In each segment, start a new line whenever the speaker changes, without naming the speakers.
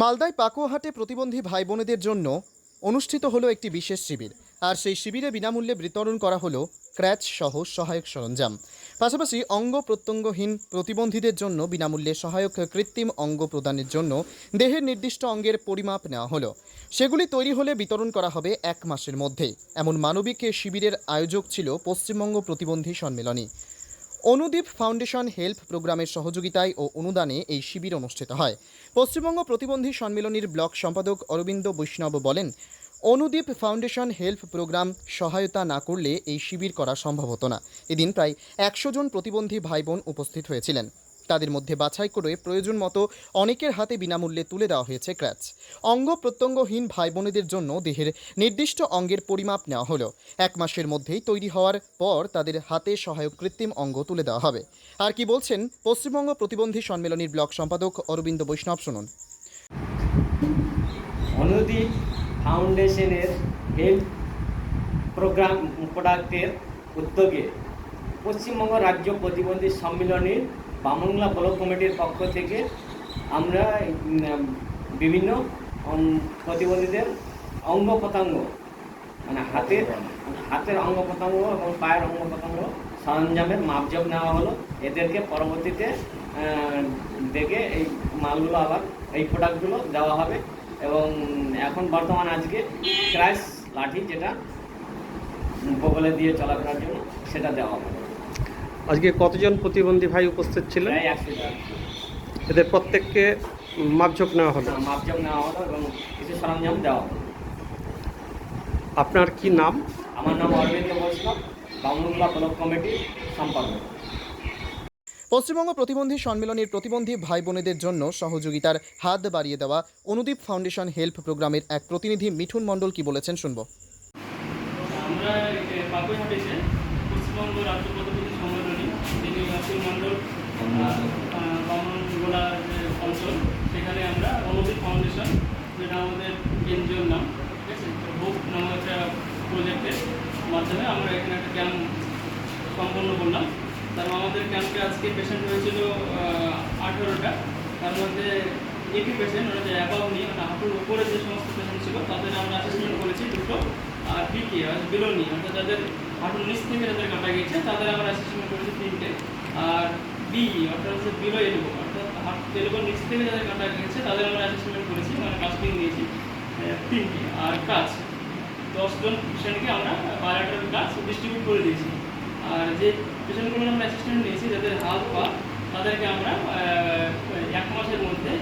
মালদায় পাকুয়াহাটে প্রতিবন্ধী ভাই বোনেদের জন্য অনুষ্ঠিত হলো একটি বিশেষ শিবির। আর সেই শিবিরে বিনামূল্যে বিতরণ করা হলো ক্র্যাচ সহ সহায়ক সরঞ্জাম। পাশাপাশি অঙ্গ প্রত্যঙ্গহীন প্রতিবন্ধীদের জন্য বিনামূল্যে সহায়ক কৃত্রিম অঙ্গ প্রদানের জন্য দেহের নির্দিষ্ট অঙ্গের পরিমাপ নেওয়া হলো। সেগুলি তৈরি হলে বিতরণ করা হবে এক মাসের মধ্যে। এমন মানবিক শিবিরের আয়োজক ছিল পশ্চিমবঙ্গ প্রতিবন্ধী সম্মেলনী। অনুদীপ ফাউন্ডেশন হেল্প প্রোগ্রামের সহযোগিতায় ও অনুদানে এই শিবির অনুষ্ঠিত হয়। পশ্চিমবঙ্গ প্রতিবন্ধী সম্মিলনীর ব্লক সম্পাদক অরবিন্দ বৈষ্ণব বলেন, অনুদীপ ফাউন্ডেশন হেল্প প্রোগ্রাম সহায়তা না করলে এই শিবির করা সম্ভব হতো না। এদিন প্রায় একশো জন প্রতিবন্ধী ভাই বোন উপস্থিত হয়েছিলেন। তাদের মধ্যে বাছাই করে প্রয়োজন মতো অনেকের হাতে বিনামূল্যে তুলে দেওয়া হয়েছে ক্র্যাচ। অঙ্গ প্রত্যঙ্গহীন ভাই বোনেদের জন্য দেহের নির্দিষ্ট অঙ্গের পরিমাপ নেওয়া হলো। এক মাসের মধ্যেই তৈরি হওয়ার পর তাদের হাতে সহায়ক কৃত্রিম অঙ্গ তুলে দেওয়া হবে। আর কি বলছেন পশ্চিমবঙ্গ প্রতিবন্ধী সম্মেলনীর ব্লক সম্পাদক অরবিন্দ বৈষ্ণব, শুনুন।
ফাউন্ডেশনের হেলথ প্রোগ্রাম প্রোডাক্টের উদ্যোগে পশ্চিমবঙ্গ রাজ্য প্রতিবন্ধী সম্মিলনীর বামংলা ব্লক কমিটির পক্ষ থেকে আমরা বিভিন্ন প্রতিবন্ধীদের অঙ্গ প্রত্যঙ্গ মানে হাতের হাতের অঙ্গ প্রত্যঙ্গ এবং পায়ের অঙ্গ প্রত্যঙ্গ সরঞ্জামের মাপজোক নেওয়া হলো। এদেরকে পরবর্তীতে দেখে এই মালগুলো আবার, এই প্রোডাক্টগুলো দেওয়া হবে এবং এখন বর্তমান আজকে ক্রাইস লাঠি যেটা বগলে দিয়ে চলাফেরার জন্য সেটা দেওয়া হবে।
আজকে কতজন প্রতিবন্ধী ভাই উপস্থিত ছিলেন? এদের প্রত্যেককে মাপঝোক নেওয়া হলো।
মাপজোক নেওয়া হলো এবং কিছু সরঞ্জাম দেওয়া হলো।
আপনার কি নাম?
আমার নাম অরবিন্দ বৈষ্ণব বামুল্লা ব্লক কমিটির সম্পাদক।
পশ্চিমবঙ্গ প্রতিবন্ধী সম্মেলনের প্রতিবন্ধী ভাই বোনেদের জন্য সহযোগিতার হাত বাড়িয়ে দেওয়া অনুদীপ ফাউন্ডেশন হেল্প প্রোগ্রামের এক প্রতিনিধি মিঠুন মণ্ডল কি বলেছেন শুনব।
আমরা পশ্চিমবঙ্গ রাজ্য মণ্ডল বামনগোলা যে অঞ্চল, সেখানে আমরা অনুদীপ ফাউন্ডেশন যেটা আমাদের এনজিওর নাম, ঠিক আছে? বুক নামক একটা প্রজেক্টের মাধ্যমে আমরা এখানে একটা ক্যাম্প সম্পন্ন করলাম। তার আমাদের ক্যাম্পে আজকে পেশেন্ট হয়েছিল আঠেরোটা। তার মধ্যে একই পেশেন্ট মানে যে অ্যাবাভ নিয়ে মানে হাঁটুর উপরে যে সমস্ত পেশেন্ট ছিল, তাদের আমরা অ্যাসেসমেন্ট করেছি দুটো, আর বিকি বিলো নিয়ে অর্থাৎ যাদের হাঁটুর নিচ থেকে যাদের কাটা গিয়েছে, তাদের আমরা অ্যাসেসমেন্ট আর বি অর্থাৎ হচ্ছে বিলো এলবো অর্থাৎ হাত এলবোর নিচ থেকে যাদের কাটা গিয়েছে তাদের আমরা অ্যাসেসমেন্ট করেছি মানে কাস্টিং নিয়েছি তিনটি। আর কাজ দশজন পেশেন্টকে আমরা বায়োলেটারাল কাজ ডিস্ট্রিবিউট করে দিয়েছি। আর যে পেশেন্টগুলো আমরা অ্যাসিস্ট্যান্ট নিয়েছি, যাদের হাত পা, তাদেরকে আমরা এক মাসের মধ্যে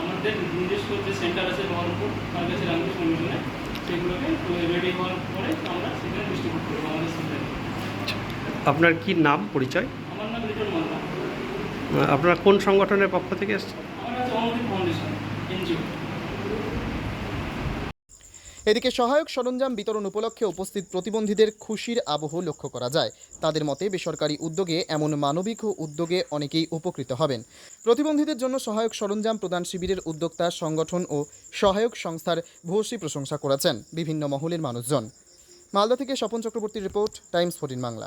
আমাদের নিজস্ব যে সেন্টার আছে বহরমপুর, তার কাছে রামকৃষ্ণ মিশনে, সেগুলোকে রেডি হওয়ার পরে আমরা সেখানে ডিস্ট্রিবিউট করব আমাদের সেন্টারে
আপনার কি নাম, পরিচয়
আমার নাম রিটন মাল্লা
আপনারা কোন সংগঠনের পক্ষ থেকে এসেছেন?
এদিকে সহায়ক সরঞ্জাম বিতরণ উপলক্ষে উপস্থিত প্রতিবন্ধীদের খুশির আবহ লক্ষ্য করা যায়। তাদের মতে, বেসরকারি উদ্যোগে এমন মানবিক উদ্যোগে অনেকেই উপকৃত হবেন। প্রতিবন্ধীদের জন্য সহায়ক সরঞ্জাম প্রদান শিবিরের উদ্যোক্তা, সংগঠন ও সহায়ক সংস্থার ভূয়সী প্রশংসা করেছেন বিভিন্ন মহলের মানুষজন। মালদা থেকে স্বপন চক্রবর্তীর রিপোর্ট, টাইমস, ফোর্টিন বাংলা।